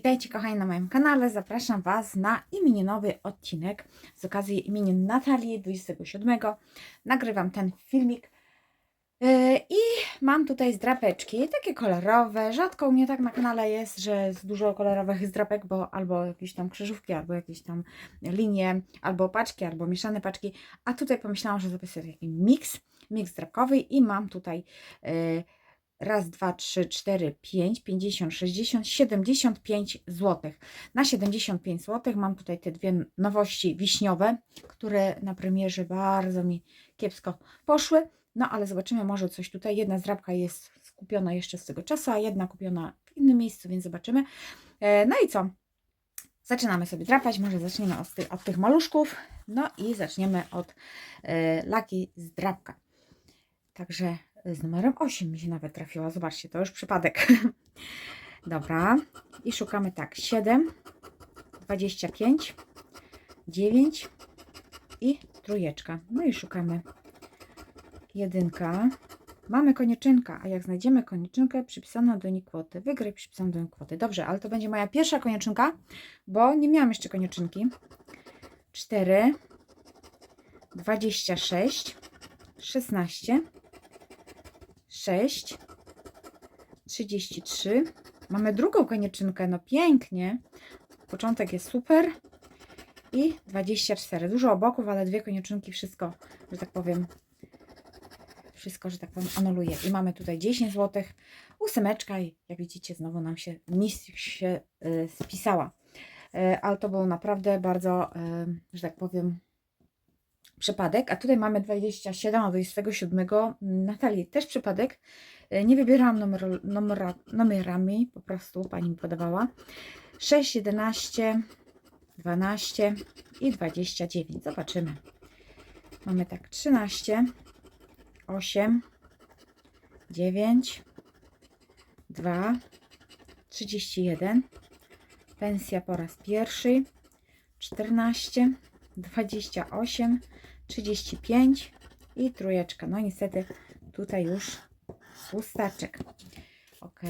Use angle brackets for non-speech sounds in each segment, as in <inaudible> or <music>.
Witajcie kochani na moim kanale. Zapraszam Was na imieninowy odcinek z okazji imienin Natalii 27. Nagrywam ten filmik Yy, i mam tutaj zdrapeczki, takie kolorowe. Rzadko u mnie tak na kanale jest, że jest dużo kolorowych zdrapek, bo albo jakieś tam krzyżówki, albo jakieś tam linie, albo paczki, albo mieszane paczki. A tutaj pomyślałam, że zrobię sobie taki miks, miks zdrapkowy i mam tutaj yy, raz, dwa, trzy, cztery, pięć, 50, 60, 75 zł. Na 75 zł mam tutaj te dwie nowości wiśniowe, które na premierze bardzo mi kiepsko poszły. No ale zobaczymy, może coś tutaj. Jedna zdrabka jest skupiona jeszcze z tego czasu, a jedna kupiona w innym miejscu, więc zobaczymy. E, No i co? Zaczynamy sobie drapać. Może zaczniemy od, ty, od tych maluszków. No i zaczniemy od e, laki z drapka. Także z numerem 8 mi się nawet trafiła. Zobaczcie, to już przypadek. <laughs> Dobra. I szukamy tak. 7, 25, 9 i trójeczka. No i szukamy jedynka. Mamy konieczynka, a jak znajdziemy konieczynkę przypisaną do niej kwoty, wygraj przypisaną do niej kwoty. Dobrze, ale to będzie moja pierwsza konieczynka, bo nie miałam jeszcze konieczynki. 4, 26, 16, 6, 33. Mamy drugą konieczynkę, no pięknie. Początek jest super. I 24. Dużo oboków, ale dwie konieczynki, wszystko, że tak powiem, wszystko, że tak powiem, anuluje. I mamy tutaj 10 zł, ósemeczka i jak widzicie, znowu nam się mis się y, spisała. Y, ale to był naprawdę bardzo, y, że tak powiem, przypadek. A tutaj mamy 27, a 27 Natalii też przypadek. Y, Nie wybierałam numer, numera, numerami, po prostu pani mi podawała. 6, 11, 12 i 29. Zobaczymy. Mamy tak 13, 8, 9, 2, 31. Pensja po raz pierwszy. 14, 28, 35 i trójeczka. No niestety tutaj już pustaczek. Ok.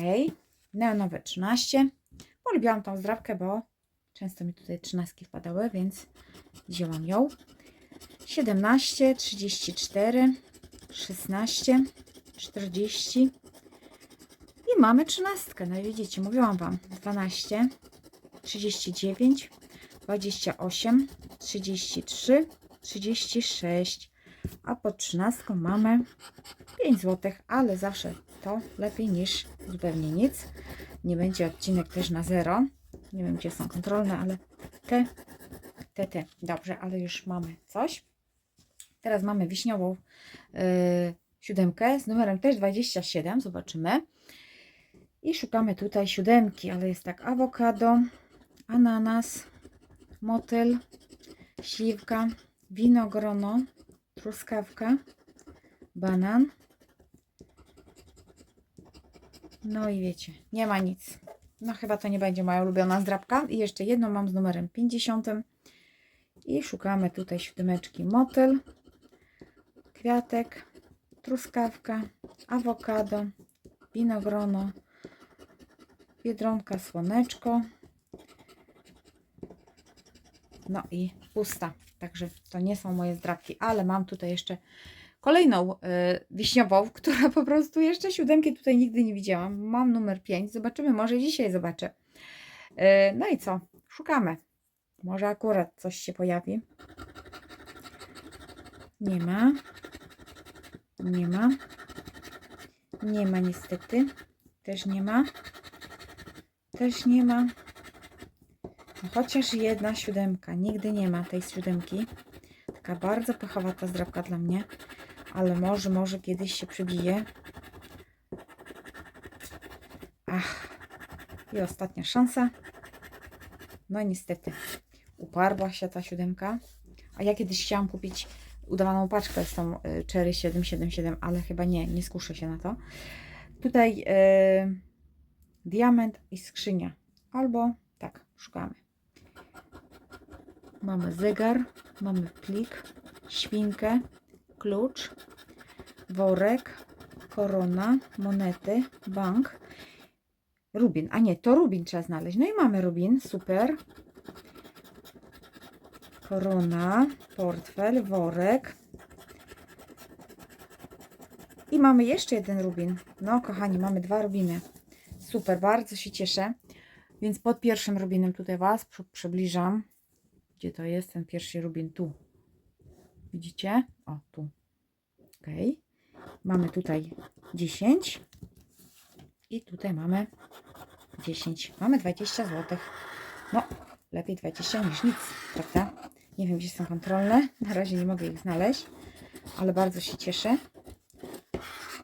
Neonowe 13. Polubiłam tą zdrawkę, bo często mi tutaj 13 wpadały, więc wzięłam ją. 17, 34, 16, 40 i mamy 13. No i widzicie, mówiłam Wam 12, 39, 28, 33, 36, a pod 13 mamy 5 zł, ale zawsze to lepiej niż zupełnie nic. Nie będzie odcinek też na zero. Nie wiem, gdzie są kontrolne, ale te, te, te. Dobrze, ale już mamy coś. Teraz mamy wiśniową yy, siódemkę z numerem też 27. Zobaczymy. I szukamy tutaj siódemki, ale jest tak awokado, ananas, motyl, śliwka, winogrono, truskawka, banan. No i wiecie, nie ma nic. No chyba to nie będzie moja ulubiona zdrabka. I jeszcze jedną mam z numerem 50. I szukamy tutaj siódemeczki motyl, kwiatek, truskawka, awokado, winogrono, biedronka, słoneczko. No i pusta. Także to nie są moje zdrabki, ale mam tutaj jeszcze kolejną y, wiśniową, <laughs> która po prostu jeszcze siódemki tutaj nigdy nie widziałam. Mam numer 5. Zobaczymy, może dzisiaj zobaczę. Y, no i co? Szukamy. Może akurat coś się pojawi. Nie ma. Nie ma. Nie ma niestety. Też nie ma. Też nie ma. Chociaż jedna siódemka. Nigdy nie ma tej siódemki. Taka bardzo pechowata zdrabka dla mnie. Ale może, może kiedyś się przybije. Ach. I ostatnia szansa. No niestety. Uparła się ta siódemka. A ja kiedyś chciałam kupić udawaną paczkę z tą y, Cherry 777, ale chyba nie, nie skuszę się na to. Tutaj y, diament i skrzynia. Albo tak, szukamy. Mamy zegar, mamy plik, świnkę, klucz, worek, korona, monety, bank Rubin. A nie, to rubin trzeba znaleźć. No i mamy rubin. Super. Korona, portfel, worek. I mamy jeszcze jeden rubin. No, kochani, mamy dwa rubiny. Super, bardzo się cieszę. Więc pod pierwszym rubinem tutaj Was przy- przybliżam. Gdzie to jest ten pierwszy rubin? Tu. Widzicie? O, tu. Ok. Mamy tutaj 10. I tutaj mamy 10. Mamy 20 zł. No, lepiej 20 niż nic, prawda? Nie wiem, gdzie są kontrolne. Na razie nie mogę ich znaleźć, ale bardzo się cieszę.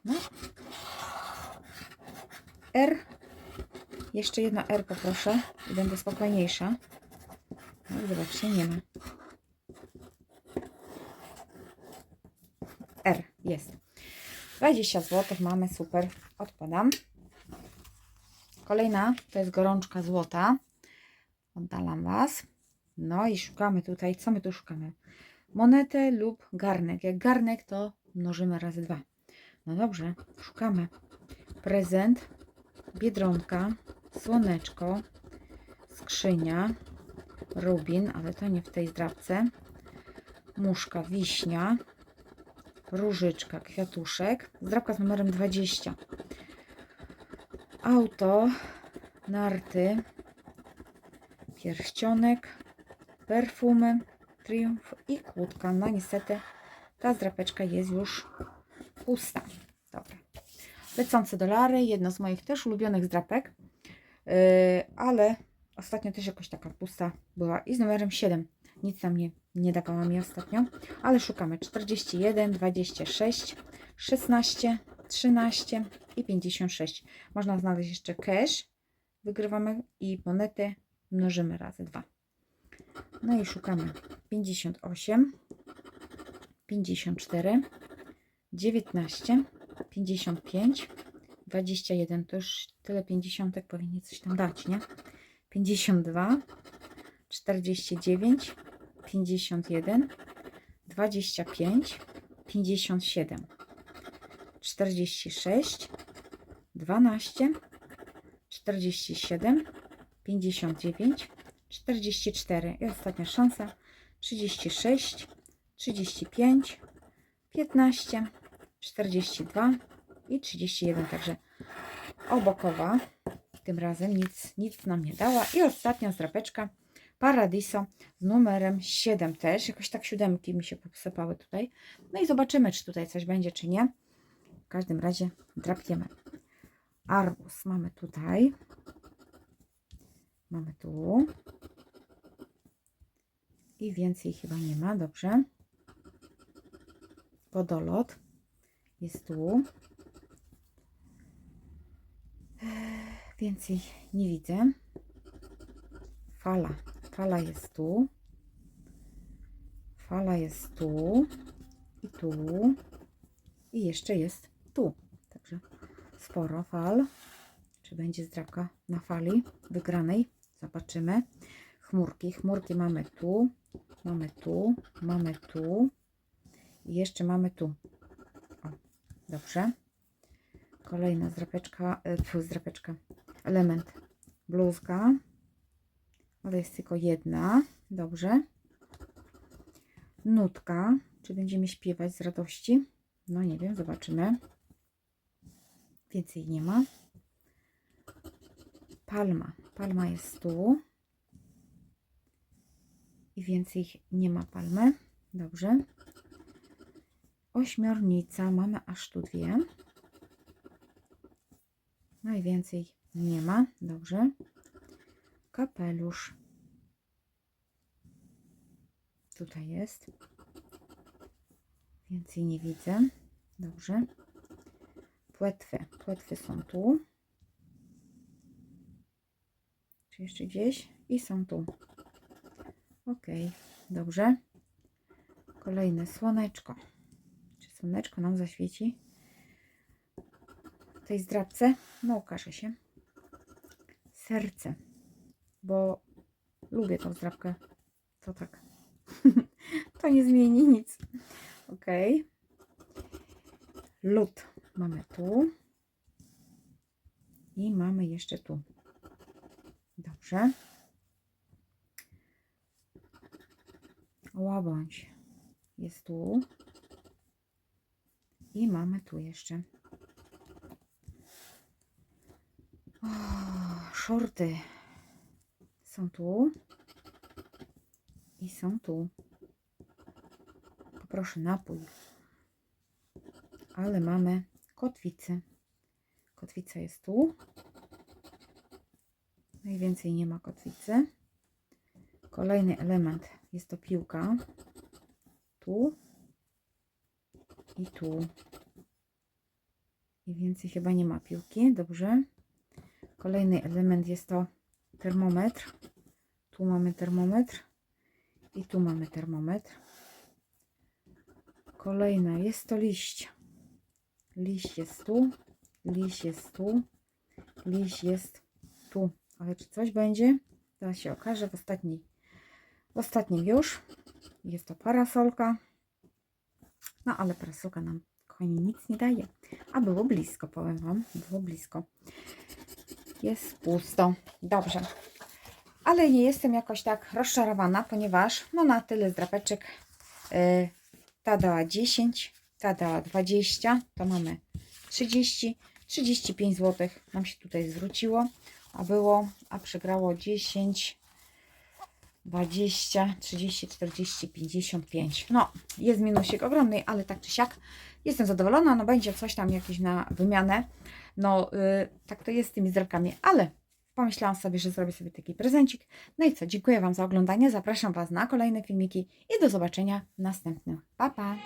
No. R. Jeszcze jedna R poproszę i będę spokojniejsza. Zobaczcie, nie ma. R jest. 20 zł mamy, super. Odkładam. Kolejna to jest gorączka złota. Oddalam Was. No i szukamy tutaj, co my tu szukamy? Monetę lub garnek. Jak garnek to mnożymy razy dwa. No dobrze, szukamy. Prezent, biedronka, słoneczko, skrzynia, rubin, ale to nie w tej zdrabce. Muszka, wiśnia, różyczka, kwiatuszek. Zdrabka z numerem 20. Auto, narty, pierścionek, perfumy, triumf i kłódka. No niestety ta zdrapeczka jest już pusta. Dobra. Lecące dolary, jedno z moich też ulubionych zdrapek, yy, ale ostatnio też jakoś taka pusta była i z numerem 7. Nic tam nie, nie dawała mi ostatnio, ale szukamy 41, 26, 16, 13 i 56. Można znaleźć jeszcze cash, wygrywamy i monetę mnożymy razy 2. No i szukamy 58, 54, 19, 55, 21. To już tyle 50 powinien coś tam dać, nie? 52, 49, 51, 25, 57, 46, 12, 47, 59, 44 i ostatnia szansa 36, 35, 15, 42 i 31. Także obokowa tym razem nic, nic nam nie dała. I ostatnia zdrapeczka Paradiso z numerem 7 też. Jakoś tak siódemki mi się posypały tutaj. No i zobaczymy, czy tutaj coś będzie, czy nie. W każdym razie drapiemy. Arbus mamy tutaj. Mamy tu. I więcej chyba nie ma, dobrze. Wodolot jest tu. Więcej nie widzę. Fala. Fala jest tu. Fala jest tu. I tu. I jeszcze jest tu. Także sporo fal. Czy będzie zdrapka na fali wygranej? Zobaczymy. Chmurki. Chmurki mamy tu. Mamy tu. Mamy tu. I jeszcze mamy tu. O, dobrze. Kolejna zdrapeczka. e, tfu, zdrapeczka. Element. Bluzka. Ale jest tylko jedna. Dobrze. Nutka. Czy będziemy śpiewać z radości? No nie wiem, zobaczymy. Więcej nie ma. Palma. Palma jest tu. I więcej nie ma palmy. Dobrze. Ośmiornica. Mamy aż tu dwie. No i więcej nie ma. Dobrze. Kapelusz. Tutaj jest. Więcej nie widzę. Dobrze. Płetwy. Płetwy są tu. Czy jeszcze gdzieś? I są tu. Ok. Dobrze. Kolejne słoneczko. Czy słoneczko nam zaświeci? W tej zdrabce? No, ukaże się. Serce. Bo lubię tą zdrabkę. To tak. <laughs> to nie zmieni nic. Ok. Lód mamy tu. I mamy jeszcze tu. Dobrze. Łabędź jest tu. I mamy tu jeszcze. O, shorty są tu. I są tu. Poproszę napój. Ale mamy kotwicę. Kotwica jest tu. Najwięcej nie ma kotwicy. Kolejny element jest to piłka. Tu i tu. I więcej chyba nie ma piłki. Dobrze. Kolejny element jest to termometr. Tu mamy termometr. I tu mamy termometr. Kolejna jest to liść. Liść jest tu. Liść jest tu. Liść jest tu. Ale czy coś będzie? To się okaże w ostatniej. W ostatnim już. Jest to parasolka. No ale parasolka nam kochani nic nie daje. A było blisko, powiem Wam. Było blisko. Jest pusto. Dobrze. Ale nie jestem jakoś tak rozczarowana, ponieważ no na tyle zdrapeczek yy, ta dała 10, ta dała 20, to mamy 30, 35 zł nam się tutaj zwróciło, a było, a przegrało 10, 20, 30, 40, 55. No, jest minusik ogromny, ale tak czy siak jestem zadowolona, no będzie coś tam jakieś na wymianę. No, yy, tak to jest z tymi zdrapkami, ale pomyślałam sobie, że zrobię sobie taki prezencik. No i co, dziękuję Wam za oglądanie, zapraszam Was na kolejne filmiki i do zobaczenia w następnym. Pa, pa!